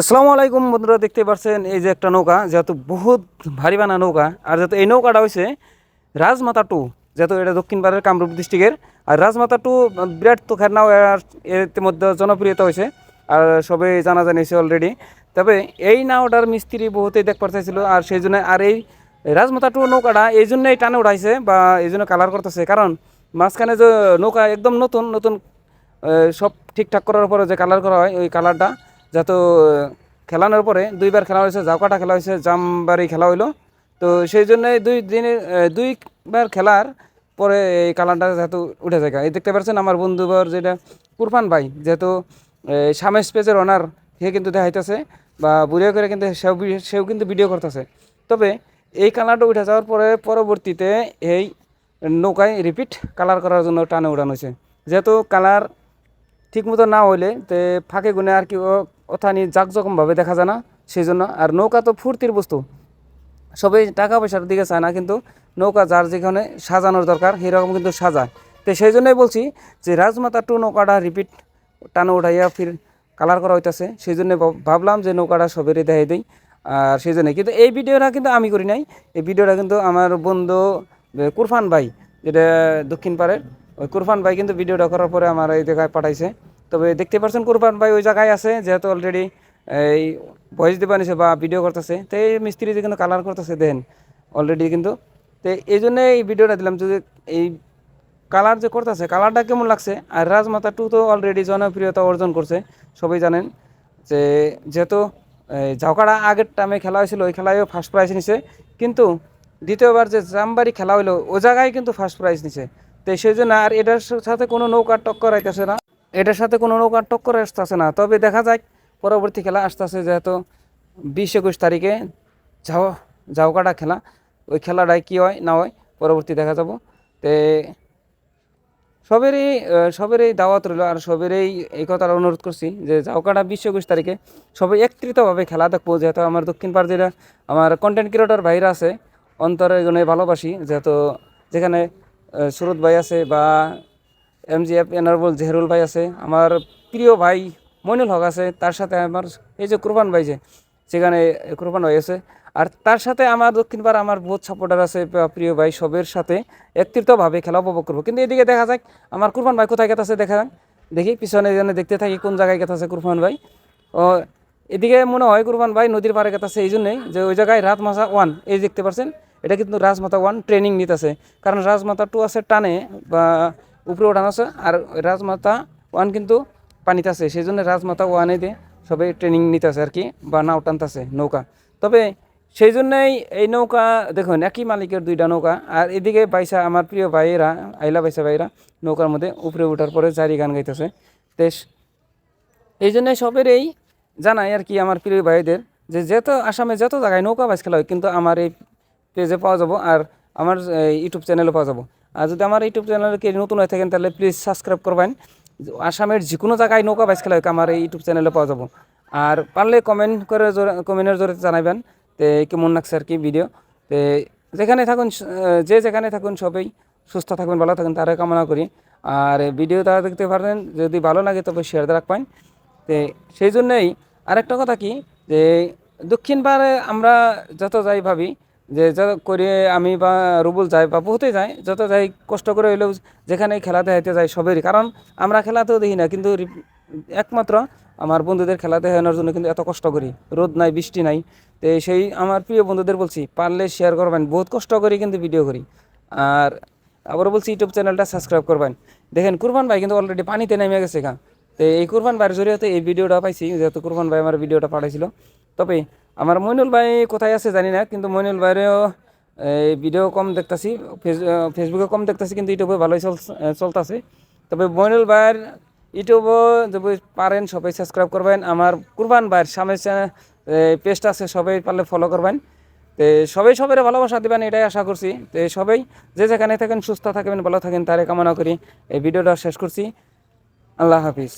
আসসালামু আলাইকুম বন্ধুরা, দেখতে পাচ্ছেন এই যে একটা নৌকা, যেহেতু বহুত ভারী বানা নৌকা, আর যেহেতু এই নৌকাটা হয়েছে রাজমাতা টু, যেহেতু এটা দক্ষিণ পাড়ের কামরূপ ডিস্ট্রিক্টের আর রাজমাতা টু বিরাট তো খের নাও আর এর মধ্যে জনপ্রিয়তা হয়েছে আর সবাই জানা জানিয়েছে অলরেডি তবে এই নাওটার মিস্ত্রি বহুতেই দেখ পারতেছিল, আর সেই জন্য আর এই রাজমাতা টু নৌকাটা এই জন্যই টানে উঠাইছে, বা এই জন্য কালার করতেছে। কারণ মাঝখানে যে নৌকা একদম নতুন নতুন সব ঠিকঠাক করার পরে যে কালার করা হয়, ওই কালারটা যত খেলানোর পরে দুইবার খেলা হয়েছে জাউকাটা খেলা হয়েছে জামবারি খেলা হইল। তো সেই জন্য দুই দিনে দুইবার খেলার পরে এই কালারটা যেহেতু উঠে যায়। এই দেখতে পাচ্ছেন আমার বন্ধুবর যেটা, কুরফান ভাই, যেহেতু সামেশ পেজের ওনার সে কিন্তু দেখাইতেছে বা বুড়িয়া করে কিন্তু সেও সেও কিন্তু ভিডিও করতেছে। তবে এই কালারটা উঠে যাওয়ার পরে পরবর্তীতে এই নৌকায় রিপিট কালার করার জন্য টানে উড়ানো হয়েছে। যেহেতু কালার ঠিক মতো না হইলে তে ফাঁকে গুনে আর কি ও- ওথানি জাকজকমভাবে দেখা যায় না সেই জন্য আর নৌকা তো ফুর্তির বস্তু। সবাই টাকা পয়সার দিকে চায় না, কিন্তু নৌকা যার যেখানে সাজানোর দরকার সেরকম কিন্তু সাজায়। তো সেই জন্যই বলছি যে রাজমাতা টু নৌকাটা রিপিট টানো উঠাইয়া ফির কালার করা হইতাছে। সেই জন্য ভাব- ভাবলাম যে নৌকাটা সবেরই দেখাই দিই। আর সেই জন্যই কিন্তু এই ভিডিওটা কিন্তু আমি করি নাই। এই ভিডিওটা কিন্তু আমার বন্ধু কুরফান ভাই যেটা দক্ষিণ পাড়ের। ওই কুরফান ভাই কিন্তু ভিডিওটা করার পরে আমার এই জায়গায় পাঠাইছে। তবে দেখতে পাচ্ছেন কুরফান ভাই ওই জায়গায় আছে, যেহেতু অলরেডি এই ভয়েস দিবা নিছে বা ভিডিও করতেছে। তো এই মিস্ত্রি যে কিন্তু কালার করতেছে দেন অলরেডি কিন্তু। তো এই জন্য এই ভিডিওটা দিলাম, যদি এই কালার যে করতেছে কালারটা কেমন লাগছে? আর রাজমাতা টু তো অলরেডি জনপ্রিয়তা অর্জন করছে, সবাই জানেন। যে যেহেতু ঝাউকাড়া আগের টাইমে খেলা হয়েছিল, ওই খেলায়ও ফার্স্ট প্রাইজ নিছে। কিন্তু দ্বিতীয়বার যে জামবাড়ি খেলা হইল, ও জায়গায় কিন্তু ফার্স্ট প্রাইজ নিছে। তো সেই জন্য আর এটার সাথে কোনো নৌকার টক্কর আইতেছে না। এটার সাথে কোনো নৌকার টক্কর আসতেছে না। তবে দেখা যায় পরবর্তী খেলা আসতেছে যেহেতু বিশ একুশ তারিখে ঝাও, ঝাউকাটা খেলা। ওই খেলাটায় কী হয়, না হয়, পরবর্তী দেখা যাব। তে সবেরই সবেরই দাওয়াত রইল আর সবেরই এই কথাটা অনুরোধ করছি যে জাউকাটা বিশ একুশ তারিখে সবাই একত্রিতভাবে খেলা দেখব। যেহেতু আমার দক্ষিণ যেটা আমার কন্টেন্ট ক্রিয়েটর ভাইরা আছে অন্তরে গুণে ভালোবাসি। যেহেতু যেখানে সুরত ভাই আছে বা এম জি এফ এনারবল জেহরুল ভাই আছে, আমার প্রিয় ভাই মইনুল হক আছে, তার সাথে আমার এই যে কুরবান ভাই যে সেখানে কুরবান ভাই আছে, আর তার সাথে আমার দক্ষিণ পাড়া আমার বহুত সাপোর্টার আছে প্রিয় ভাই সবের সাথে একত্রিতভাবে খেলা উপভোগ করব। কিন্তু এদিকে দেখা যাক, আমার কুরবান ভাই কোথায় গেছে দেখা যাক। দেখি, পিছনে যেন দেখতে থাকি কোন জায়গায় গেছে কুরবান ভাই। ও, এদিকে মনে হয় কুরবান ভাই নদীর পাড়ে গেছে এই জন্যই যে ওই জায়গায় রাতমাসা ওয়ান, এই দেখতে পাচ্ছেন এটা কিন্তু রাজমাতা ওয়ান ট্রেনিং নিতেছে। কারণ রাজমাতা টু আছে টানে বা উপরে ওঠানো আছে আর রাজমাতা ওয়ান কিন্তু পানিতে আছে সেই জন্য রাজমাতা ওয়ানে দিয়ে সবাই ট্রেনিং নিতেছে আর কি, বা নাও টানতেছে নৌকা। তবে সেই জন্যই এই নৌকা, দেখুন, একই মালিকের দুইটা নৌকা, আর এদিকে বাইসা আমার প্রিয় ভাইয়েরা, আইলা বাইসা ভাইরা নৌকার মধ্যে উপরে ওঠার পরে জারি গান গাইতেছে। তেস এই জন্য সবেরই জানাই আর কি আমার প্রিয় ভাইদের যে যত আসামে যত জায়গায় নৌকা বাস খেলা হয়, কিন্তু আমার এই পেজে পাওয়া যাব আর আমার ইউটিউব চ্যানেলে পাওয়া যাব। আর যদি আমার ইউটিউব চ্যানেলকে নতুন হয়ে থাকেন, তাহলে প্লিজ সাবস্ক্রাইব করবেন। আসামের যে কোনো জায়গায় নৌকা বাস খেলা আমার এই ইউটিউব চ্যানেলে পাওয়া যাব। আর পারলে কমেন্ট করে কমেন্টের জোরে জানাবেন তে কেমন লাগছে আর কি ভিডিও তে যেখানে থাকুন যে যেখানে থাকুন সবাই সুস্থ থাকবেন, ভালো থাকুন তারা কামনা করি। আর ভিডিও তারা দেখতে পারেন যদি ভালো লাগে তবে শেয়ার রাখবেন। তে সেই জন্যই আরেকটা কথা কি, যে দক্ষিণ পাড়ে আমরা যত যাই ভাবি যে যত করে আমি বা রুবুল যাই বা বহুতে যাই, যত যাই কষ্ট করে হইলেও যেখানে খেলাতে দেখাইতে যাই সবেরই। কারণ আমরা খেলাতেও দেখি না, কিন্তু একমাত্র আমার বন্ধুদের খেলা দেখানোর জন্য কিন্তু এত কষ্ট করি। রোদ নাই, বৃষ্টি নাই। তো সেই আমার প্রিয় বন্ধুদের বলছি, পারলে শেয়ার করবেন। বহুত কষ্ট করি কিন্তু ভিডিও করি। আর আবারও বলছি, ইউটিউব চ্যানেলটা সাবস্ক্রাইব করবেন। দেখেন, কুরবান ভাই কিন্তু অলরেডি পানিতে নেমে গেছে গা। তো এই কুরবান ভাইয়ের জরিয়াতে এই ভিডিওটা পাইছি, যেহেতু কুরবান ভাই আমার ভিডিওটা পাঠাইছিল। তবে আমার মইনুল ভাই কোথায় আছে জানি না, কিন্তু মইনুল ভাইয়েরও, এই ভিডিও কম দেখতাছি ফেসবুকে কম দেখতাছি, কিন্তু ইউটিউবে ভালোই চল চলতেছে। তবে মইনুল ভাইয়ের ইউটিউবও যদি পারেন, সবাই সাবস্ক্রাইব করবেন। আমার কুরবান ভাইয়ের সামনে পেজটা আছে, সবাই পারলে ফলো করবেন। তো সবাই সবাই ভালোবাসা দিবেন, এটাই আশা করছি। তো সবাই যে যেখানে থাকেন, সুস্থ থাকবেন ভালো থাকেন, তারে কামনা করি। এই ভিডিওটা শেষ করছি। আল্লাহ হাফিজ।